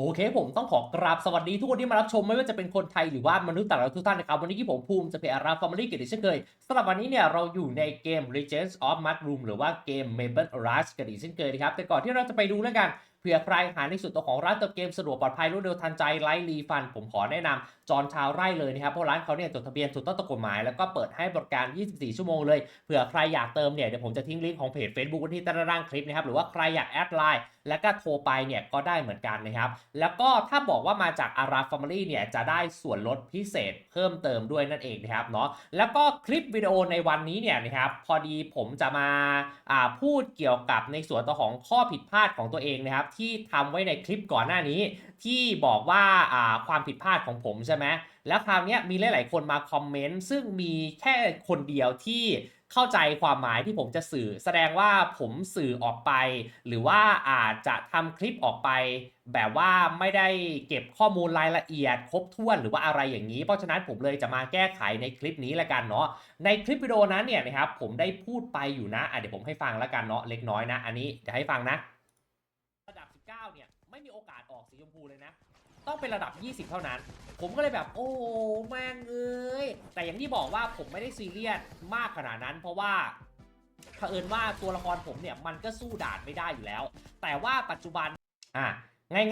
โอเคผมต้องขอกราบสวัสดีทุกคนที่มารับชมไม่ว่าจะเป็นคนไทยหรือว่ามนุษย์ต่างดาวทุกท่านนะครับ วันนี้ที่ผมภูมิจะเป็นอาราฟอร์มอลีกันอีเช่นเคยสำหรับวันนี้เนี่ยเราอยู่ในเกม Legends of Mushroom หรือว่าเกม Maple Rush กันอีกเช่นเคยนะครับ แต่ก่อนที่เราจะไปดูแล้วกันเผื่อใครหาในส่วนตัวของร้านเติมเกมสะดวกปลอดภัยรวดเร็วทันใจไร้รีฟัน ผมขอแนะนำจอนชาวไร่เลยนะครับเพราะร้านเขาเนี่ยจดทะเบียนถูกต้องตามกฎหมาย แล้วก็เปิดให้บริการ 24 ชั่วโมงเลยเผื่อใครอยากเติมเนี่ยเดี๋ยวผมจะทิ้งลิงก์ของเพจ Facebook ไว้ที่ใต้ล่างคลิปนะครับหรือว่าใครอยากแอดไลน์แล้วก็โทรไปเนี่ยก็ได้เหมือนกันนะครับแล้วก็ถ้าบอกว่ามาจากอาราฟ a มลี่เนี่ยจะได้ส่วนลดพิเศษเพิ่มเติมด้วยนั่นเองนะครับเนาะแล้วก็คลิปวิดีโอในวันนี้เนี่ยนะครับพอดีผมจะมาอ่าพูดเกี่ยวกับในส่วนตัวของข้อผิดพลาดของตัวเองนะครับที่ทำไว้ในคลิปก่อนหน้านี้ ที่บอกว่าอ่าความผิดพลาดของผมใช่ไหมแล้วคราวนี้มีหลาย ๆ คนมาคอมเมนต์ซึ่งมีแค่คนเดียวที่เข้าใจความหมายที่ผมจะสื่อ แสดงว่าผมสื่อออกไป หรือว่าอาจจะทำคลิปออกไป แบบว่าไม่ได้เก็บข้อมูลรายละเอียด ครบถ้วนหรือว่าอะไรอย่างนี้ เพราะฉะนั้นผมเลยจะมาแก้ไขในคลิปนี้ละกันเนาะในคลิปวิดีโอนั้นเนี่ยนะครับผมได้พูดไปอยู่นะะเดี๋ยวผมให้ฟังละกันเนาะเล็กน้อยนะ อันนี้จะให้ฟังนะ ไม่มีโอกาสออกสีชมพูเลยนะ ต้องเป็นระดับ 20 เท่านั้น ผมก็เลยแบบโอ้แม่งเอ้ยแต่อย่างที่บอกว่าผมไม่ได้ซีเรียสมากขนาดนั้น เพราะว่าเผอิญว่าตัวละครผมเนี่ยมันก็สู้ด่านไม่ได้อยู่แล้ว แต่ว่าปัจจุบันอะ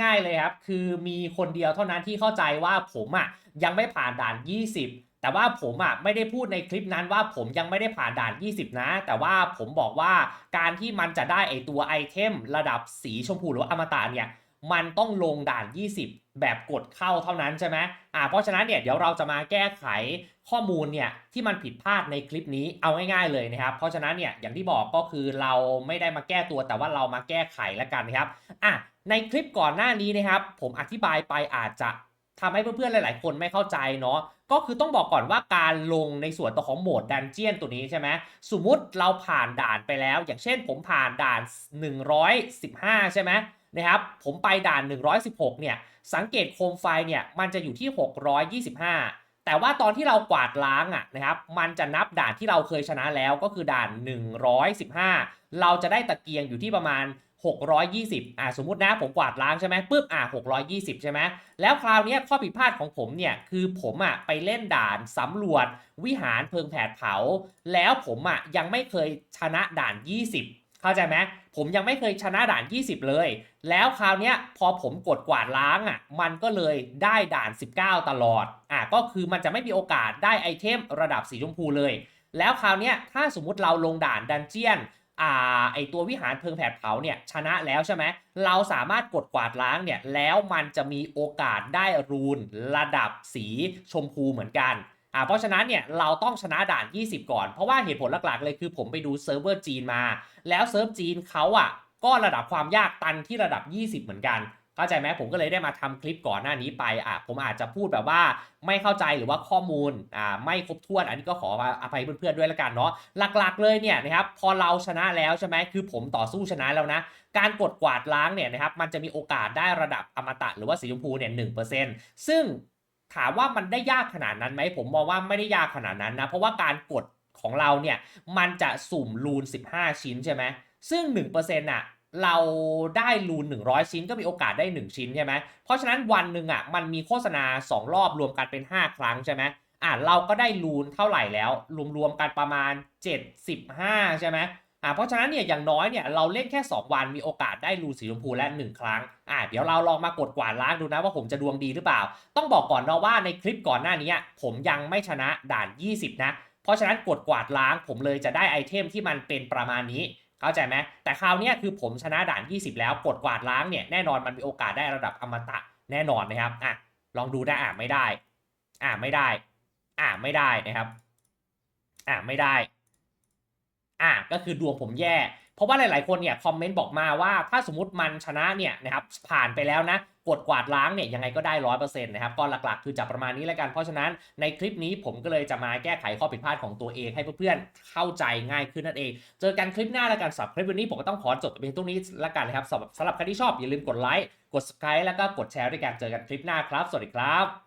ง่ายๆเลยครับ คือมีคนเดียวเท่านั้นที่เข้าใจว่าผมอะยังไม่ผ่านด่าน 20 แต่ว่าผมอะไม่ได้พูดในคลิปนั้นว่าผมยังไม่ได้ผ่านด่าน 20 นะ แต่ว่าผมบอกว่าการที่มันจะได้ไอตัวไอเทมระดับสีชมพูหรืออมตะเนี่ย มันต้องลงด่าน 20 แบบกดเข้าเท่านั้นใช่ไหมอ่าเพราะฉะนั้นเนี่ยเดี๋ยวเราจะมาแก้ไขข้อมูลเนี่ยที่มันผิดพลาดในคลิปนี้เอาง่ายๆเลยนะครับ เพราะฉะนั้นเนี่ยอย่างที่บอกก็คือเราไม่ได้มาแก้ตัวแต่ว่าเรามาแก้ไขแล้วกันนะครับอะในคลิปก่อนหน้านี้นะครับ ผมอธิบายไปอาจจะทำให้เพื่อนๆ หลายๆ คนไม่เข้าใจเนาะ ก็คือต้องบอกก่อนว่าการลงในส่วนตัวของโหมดดันเจียนตัวนี้ใช่ไหม สมมุติเราผ่านด่านไปแล้ว อย่างเช่นผมผ่านด่าน 115 ใช่ไหมนะครับผมไปด่าน 116 เนี่ยสังเกตโคมไฟเนี่ยมันจะอยู่ที่ 625 แต่ว่าตอนที่เรากวาดล้างอะนะครับมันจะนับด่านที่เราเคยชนะแล้วก็คือด่าน 115 เราจะได้ตะเกียงอยู่ที่ประมาณ 620 อ่าสมมุตินะผมกวาดล้างใช่ไหมปุ๊บอ่า620 ใช่ไหมแล้วคราวนี้ข้อผิดพลาดของผมเนี่ยคือผมอะไปเล่นด่านสำรวจวิหารเพิงแผดเผา แล้วผมอะยังไม่เคยชนะด่าน 20 เข้าใจไหมผมยังไม่เคยชนะด่าน 20 เลย แล้วคราวเนี้ยพอผมกดกวาดล้างอะ มันก็เลยได้ด่าน 19 ตลอด อะก็คือมันจะไม่มีโอกาสได้ไอเทมระดับสีชมพูเลย แล้วคราวเนี้ยถ้าสมมุติเราลงด่านดันเจียนอ่าไอตัววิหารเพิงแผดเผาเนี่ยชนะแล้วใช่ไหมเราสามารถกดกวาดล้างเนี่ยแล้วมันจะมีโอกาสได้รูนระดับสีชมพูเหมือนกัน อ่าเพราะฉะนั้นเนี่ยเราต้องชนะด่าน 20 ก่อน เพราะว่าเหตุผลหลักๆเลยคือผมไปดูเซิร์ฟเวอร์จีนมา แล้วเซิร์ฟจีนเขาอะก็ระดับความยากตันที่ระดับ 20 เหมือนกันเข้าใจไหมผมก็เลยได้มาทำคลิปก่อนหน้านี้ไปอะผมอาจจะพูดแบบว่าไม่เข้าใจหรือว่าข้อมูลอ่าไม่ครบถ้วน อันนี้ก็ขออภัยเพื่อนๆด้วยละกันเนาะหลักๆเลยเนี่ยนะครับพอเราชนะแล้วใช่ไหมคือผมต่อสู้ชนะแล้วนะ การกดกวาดล้างเนี่ยนะครับมันจะมีโอกาสได้ระดับอมตะหรือว่าสีชมพูเนี่ยหซึ่ง ถามว่ามันได้ยากขนาดนั้นไหมผมมองว่าไม่ได้ยากขนาดนั้นนะ เพราะว่าการกดของเราเนี่ยมันจะสุ่มรูน 15 ชิ้นใช่ไหมซึ่ง 1%อะเราได้รูน 100 ชิ้นก็มีโอกาสได้ 1 ชิ้นใช่ไหมเพราะฉะนั้นวันหนึ่งอะมันมีโฆษณา 2 รอบรวมกันเป็น 5 ครั้งใช่ไหมอะเราก็ได้รูนเท่าไหร่แล้ว รวมๆกันประมาณ 75 ใช่ไหม อะเพราะฉะนั้นเนี่ยอย่างน้อยเนี่ยเราเล่นแค่ 2 วันมีโอกาสได้รูนสีชมพูและ1ครั้งอะเดี๋ยวเราลองมากดกวาดล้างดูนะว่าผมจะดวงดีหรือเปล่า ต้องบอกก่อนนะว่าในคลิปก่อนหน้านี้ผมยังไม่ชนะด่าน 20 นะ เพราะฉะนั้นกดกวาดล้างผมเลยจะได้ไอเทมที่มันเป็นประมาณนี้เข้าใจไหมแต่คราวเนี้ยคือผมชนะด่าน 20 แล้วกดกวาดล้างเนี่ยแน่นอนมันมีโอกาสได้ระดับอมตะแน่นอนนะครับอะลองดูได้อะไม่ได้ อะไม่ได้ อะไม่ได้นะครับ อะไม่ได้ อะก็คือดวงผมแย่ เพราะว่าหลายๆคนเนี่ยคอมเมนต์บอกมาว่าถ้าสมมติมันชนะเนี่ยนะครับผ่านไปแล้วนะกดกวาดล้างเนี่ยยังไงก็ได้ร้อยเปอร์เซ็นต์นะครับก็หลักๆ คือจะประมาณนี้แล้วกัน เพราะฉะนั้นในคลิปนี้ผมก็เลยจะมาแก้ไขข้อผิดพลาดของตัวเองให้เพื่อนๆเข้าใจง่ายขึ้นนั่นเอง เจอกันคลิปหน้าแล้วกันสำหรับคลิปวันนี้ผมก็ต้องขอจบเพียงตรงนี้แล้วกันนะครับสำหรับสำหรับใครที่ชอบอย่าลืมกดไลค์กด subscribe แล้วก็กดแชร์ด้วยกันเจอกันคลิปหน้าครับ สวัสดีครับ